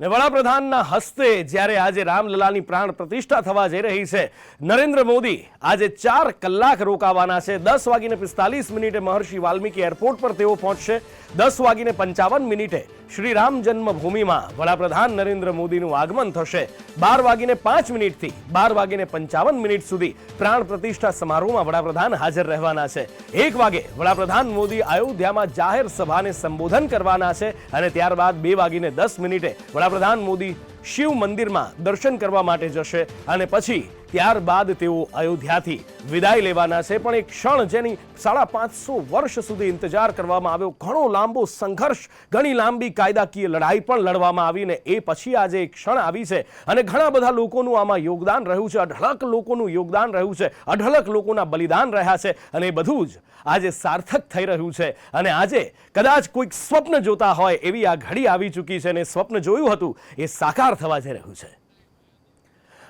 ને વડાપ્રધાનના હસ્તે જ્યારે આજે રામલલાની પ્રાણ પ્રતિષ્ઠા થવા જઈ રહી છે, નરેન્દ્ર મોદી આજે ચાર કલાક રોકાવાના છે. દસ વાગીને પિસ્તાલીસ મિનિટે મહર્ષિ વાલ્મીકી એરપોર્ટ પર તેઓ પહોંચશે. દસ વાગીને પંચાવન મિનિટે શ્રી રામ જન્મભૂમિમાં વડાપ્રધાન નરેન્દ્ર મોદીનું આગમન થશે. બાર વાગીને પાંચ મિનિટથી બાર વાગીને પંચાવન મિનિટ સુધી પ્રાણ પ્રતિષ્ઠા સમારોહમાં વડાપ્રધાન હાજર રહેવાના છે. એક વાગે વડાપ્રધાન મોદી અયોધ્યામાં જાહેર સભાને સંબોધન કરવાના છે અને ત્યારબાદ બે વાગીને દસ મિનિટે વડાપ્રધાન મોદી શિવ મંદિરમાં દર્શન કરવા માટે જશે અને પછી ત્યારબાદ તેઓ અયોધ્યાથી વિદાય લેવાના છે. પણ એક ક્ષણ જેની સાડા પાંચસો વર્ષ સુધી ઇંતજાર કરવામાં આવ્યો. ઘણો લાંબો સંઘર્ષ, ઘણી લાંબી કાયદાકીય લડાઈ પણ લડવામાં આવી ને એ પછી આજે એક ક્ષણ આવી છે. અને ઘણા બધા લોકોનું આમાં યોગદાન રહ્યું છે. અઢળક લોકોનું યોગદાન રહ્યું છે. અઢળક લોકોના બલિદાન રહ્યા છે. અને એ બધું જ આજે સાર્થક થઈ રહ્યું છે. અને આજે કદાચ કોઈક સ્વપ્ન જોતા હોય એવી આ ઘડી આવી ચૂકી છે અને સ્વપ્ન જોયું હતું, એ સાકાર થવા જઈ રહ્યું છે.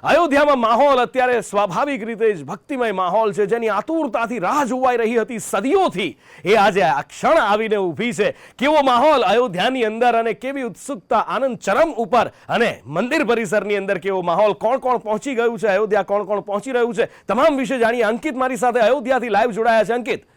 અયોધ્યામાં માહોલ અત્યારે સ્વાભાવિક રીતે જ ભક્તિમય માહોલ છે. જેની આતુરતાથી રાહ જોવાઈ રહી હતી સદીઓથી. એ આજે આ ક્ષણ આવીને ઊભી છે. કેવો માહોલ અયોધ્યાની અંદર અને કેવી ઉત્સુકતા આનંદ ચરમ ઉપર અને મંદિર પરિસરની અંદર કેવો માહોલ? કોણ કોણ પહોંચી ગયું છે? અયોધ્યા કોણ કોણ પહોંચી રહ્યું છે? તમામ વિશે જાણીએ. અંકિત મારી સાથે અયોધ્યાથી લાઈવ જોડાયા છે. અંકિત.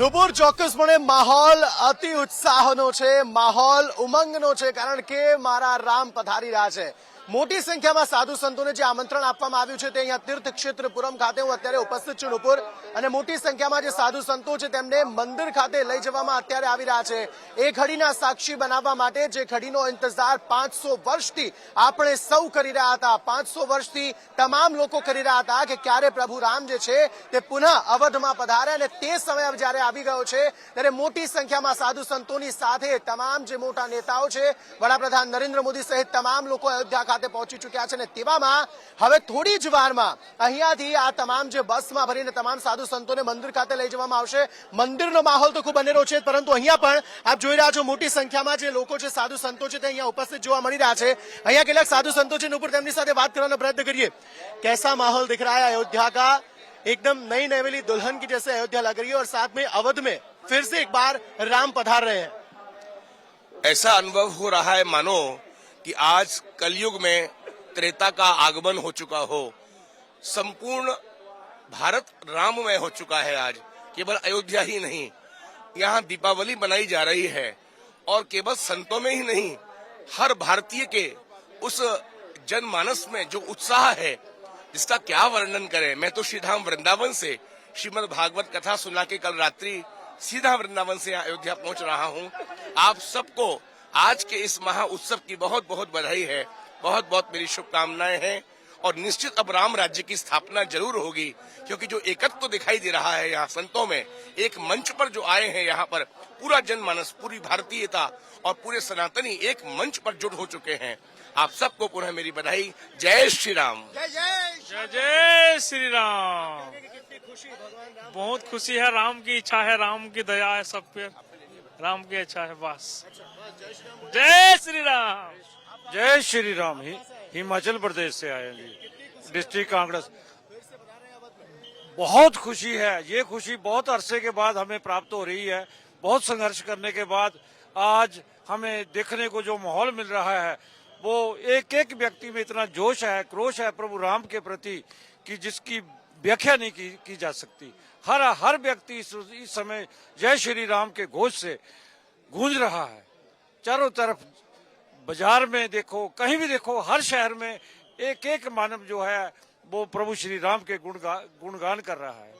નુપુર ચોક્કસપણે માહોલ અતિ ઉત્સાહનો છે, માહોલ ઉમંગનો છે કારણ કે મારા રામ પધારી રહ્યા છે. મોટી સંખ્યામાં સાધુ સંતોને જે આમંત્રણ આપવામાં આવ્યું છે તે અહીંયા તીર્થક્ષેત્ર પુરમ ખાતે હું અત્યારે ઉપસ્થિત છું નુપુર. અને મોટી સંખ્યામાં જે સાધુ સંતો છે તેમને મંદિર ખાતે લઈ જવામાં અત્યારે આવી રહ્યા છે. એ ઘડીના સાક્ષી બનાવવા માટે જે ઘડીનો ઇંતજાર પાંચસો વર્ષથી આપણે સૌ કરી રહ્યા હતા. પાંચસો વર્ષથી તમામ લોકો કરી રહ્યા હતા કે ક્યારે પ્રભુ રામ જે છે તે પુનઃ અવધમાં પધારે અને તે સમય જ્યારે આવી ગયો છે, ત્યારે મોટી સંખ્યામાં સાધુ સંતોની સાથે તમામ જે મોટા નેતાઓ છે, વડાપ્રધાન નરેન્દ્ર મોદી સહિત તમામ લોકો અયોધ્યા પહોંચી ચૂક્યા છે અને તેવામાં હવે થોડી જ વારમાં અહીંયાથી આ તમામ જે બસમાં ભરીને તમામ સાધુ સંતોને મંદિર ખાતે લઈ જવામાં આવશે મંદિરનો માહોલ તો ખૂબ અનેરો છે પરંતુ અહીંયા પણ આપ જોઈ રહ્યા છો મોટી સંખ્યામાં જે લોકો છે સાધુ સંતો છે તે અહીંયા ઉપસ્થિત જોવા મળી રહ્યા છે અહીંયા કેટલાક સાધુ સંતો છે ઉપર તેમની સાથે વાત કરવાનો પ્રયત્ન કરીએ कैसा माहौल दिख रहा है अयोध्या का एकदम नई नवेली दुल्हन की जैसे अयोध्या लग रही है और साथ में अवध में फिर से एक बार राम पधार रहे हैं ऐसा अनुभव हो रहा है मानो कि आज कलयुग में त्रेता का आगमन हो चुका हो। संपूर्ण भारत राममय हो चुका है आज। केवल अयोध्या ही नहीं, यहाँ दीपावली मनाई जा रही है। और केवल संतों में ही नहीं, हर भारतीय के उस जनमानस में जो उत्साह है, जिसका क्या वर्णन करें। मैं तो श्रीधाम वृंदावन से श्रीमद भागवत कथा सुना के कल रात्रि सीधा वृंदावन से अयोध्या पहुँच रहा हूँ। आप सबको आज के इस महा उत्सव की बहुत बहुत बधाई है। बहुत बहुत मेरी शुभकामनाएँ हैं और निश्चित अब राम राज्य की स्थापना ज़रूर होगी क्योंकि जो एकत्व तो दिखाई दे रहा है यहाँ संतों में एक मंच पर जो आए हैं यहाँ पर पूरा जनमानस पूरी भारतीयता और पूरे सनातनी एक मंच पर जुट हो चुके हैं। आप सबको पुनः मेरी बधाई। जय श्री राम। जय जय। जय जय श्री राम। बहुत खुशी है राम की इच्छा है राम की दया है सब पे। राम की इच्छा है, बस। जय श्री राम जय श्री राम ही हिमाचल प्रदेश से आए जी। डिस्ट्रिक्ट कांग्रेस। बहुत खुशी है। ये खुशी बहुत अरसे के बाद हमें प्राप्त हो रही है। बहुत संघर्ष करने के बाद आज हमें देखने को जो माहौल मिल रहा है, वो एक एक व्यक्ति में इतना जोश है, क्रोश है प्रभु राम के प्रति कि जिसकी व्याख्या नहीं की, की जा सकती। हर हर व्यक्ति इस, इस समय जय श्री राम के घोष से गूंज रहा है। चारों तरफ़ बाज़ार में देखो कहीं भी देखो हर शहर में एक एक मानव जो है वो प्रभु श्री राम के गुणगा, गुणगान कर रहा है।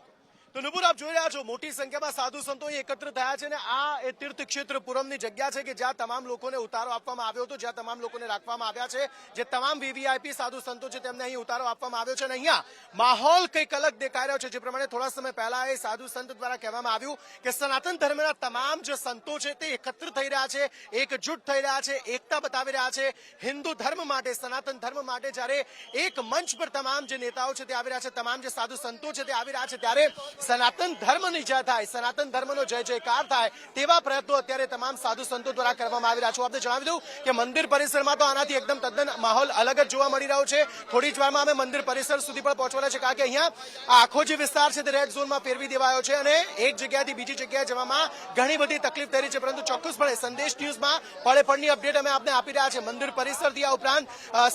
તો નુપુર, આપ જોઈ રહ્યા છો મોટી સંખ્યામાં સાધુ સંતો એકત્ર થયા છે અને આ એ તીર્થ ક્ષેત્ર પુરમની જગ્યા છે કે જ્યાં તમામ લોકોને ઉતારો આપવામાં આવ્યો હતો, જ્યાં તમામ લોકોને રાખવામાં આવ્યા છે, જે તમામ વીવીઆઈપી સાધુ સંતો છે તેમને અહીં ઉતારો આપવામાં આવ્યો છે અને અહીંયા માહોલ કંઈક અલગ દેખાઈ રહ્યો છે, જે પ્રમાણે થોડા સમય પહેલા એ સાધુ સંત દ્વારા કહેવામાં આવ્યું કે સનાતન ધર્મના તમામ જે સંતો છે તે એકત્ર થઈ રહ્યા છે, એકજૂટ થઈ રહ્યા છે, એકતા બતાવી રહ્યા છે. હિન્દુ ધર્મ માટે, સનાતન ધર્મ માટે જ્યારે એક મંચ પર તમામ જે નેતાઓ છે તે આવી રહ્યા છે, તમામ જે સાધુ સંતો છે તે આવી રહ્યા છે, ત્યારે સનાતન ધર્મની જય થાય, સનાતન ધર્મનો જય જયકાર થાય, તેવા પ્રયત્નો અત્યારે તમામ સાધુ સંતો દ્વારા કરવામાં આવી રહ્યા છે. આપણે જણાવી દઉં કે મંદિર પરિસરમાં તો આનાથી એકદમ તદ્દન માહોલ અલગ જ જોવા મળી રહ્યો છે. થોડી જ વારમાં અમે મંદિર પરિસર સુધી પણ પહોંચવાના છે, કારણ કે અહીંયા આખો જે વિસ્તાર છે તે રેડ ઝોનમાં ફેરવી દેવાયો છે અને એક જગ્યાથી બીજી જગ્યાએ જવામાં ઘણી બધી તકલીફ થઈ રહી છે. પરંતુ ચોક્કસપણે સંદેશ ન્યૂઝમાં પળે અપડેટ અમે આપને આપી રહ્યા છે મંદિર પરિસરથી આ ઉપરાંત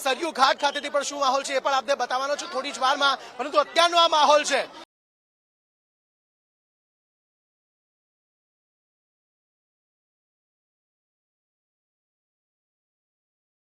સરયુ ઘાટ ખાતેથી પણ શું માહોલ છે એ પણ આપને બતાવવાનો છું. થોડી જ વારમાં, પરંતુ અત્યારનો આ માહોલ છે.